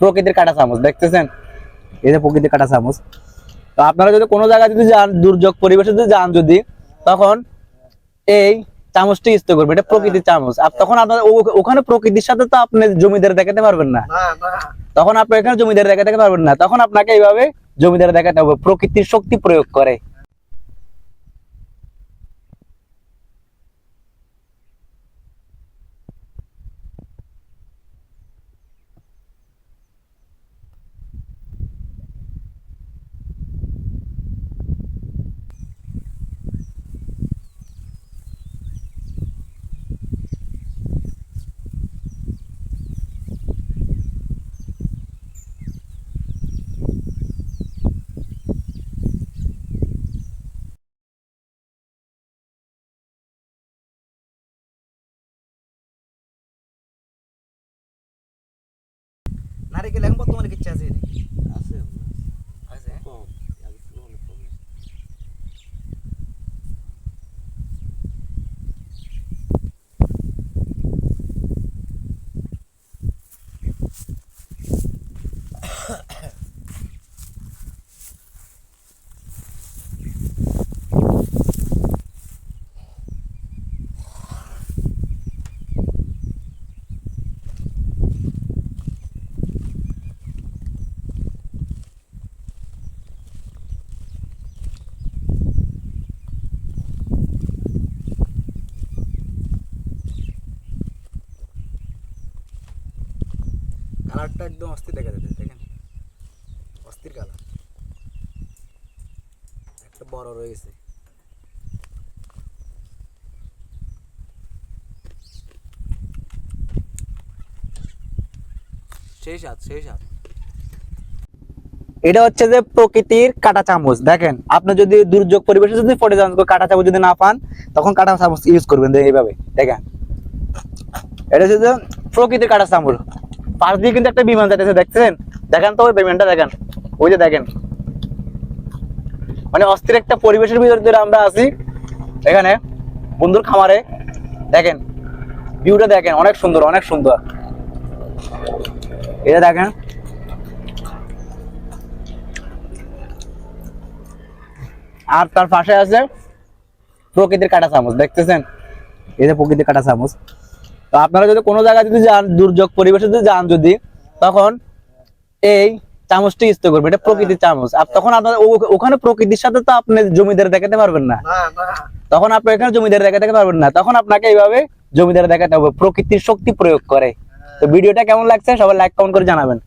প্রকৃতির কাটা চামচ দেখতেছেন? এই যে প্রকৃতির কাটা চামচ। তো আপনারা যদি কোনো জায়গায় যদি যান দুর্যোগ পরিবেশে যদি যান যদি তখন এই চামচটি ইস্তে করবে এটা প্রকৃতির চামচ। আর তখন আপনার ওখানে প্রকৃতির সাথে তো আপনি জমিদার দেখাতে পারবেন না। তখন আপনি এখানে জমিদার দেখাতে পারবেন না। তখন আপনাকে এইভাবে জমিদার দেখাতে হবে। প্রকৃতির শক্তি প্রয়োগ করে। নারিকেল এখন বর্তমানে কিচ্ছে আছে আছে। কালারটা একদম অস্থির দেখা যাচ্ছে, দেখেন। অস্থির কালার। একটা বড় রয়েছে। সেই সাত সেই সাত এটা হচ্ছে যে প্রকৃতির কাটা চামচ, দেখেন। আপনি যদি দুর্যোগ পরিবেশে যদি পড়ে যান কাটা চামচ যদি না পান, তখন কাটা চামচ ইউজ করবেন এইভাবে, দেখেন। এটা হচ্ছে যে প্রকৃতির কাটা চামচ। পাশ দিয়ে কিন্তু একটা বিমান যাইতেছে, দেখছেন? দেখেন তো ওই বিমানটা, দেখেন। ওই যে দেখেন। মানে অস্থির একটা পরিবেশের ভিতরে দিয়ে আমরা আছি। এখানে বন্ধুর খামারে, দেখেন। ভিউটা দেখেন, অনেক সুন্দর অনেক সুন্দর। এটা দেখেন। আর তার পাশে আছে প্রকৃতির কাটা চামচ, দেখতেছেন? এই যে প্রকৃতির কাটা চামচ। তো আপনারা যদি কোনো জায়গায় যদি যান দুর্যোগ পরিবেশে যদি যান যদি তখন এই চামচটি ইস্তে করবে। এটা প্রকৃতির চামচ। আর তখন আপনার ওখানে প্রকৃতির সাথে তো আপনি জমিদার দেখাতে পারবেন না। তখন আপনি এখানে জমিদার দেখাতে পারবেন না। তখন আপনাকে এইভাবে জমিদার দেখাতে হবে। প্রকৃতির শক্তি প্রয়োগ করে। তো ভিডিওটা কেমন লাগছে সবাই লাইক কমেন্ট করে জানাবেন।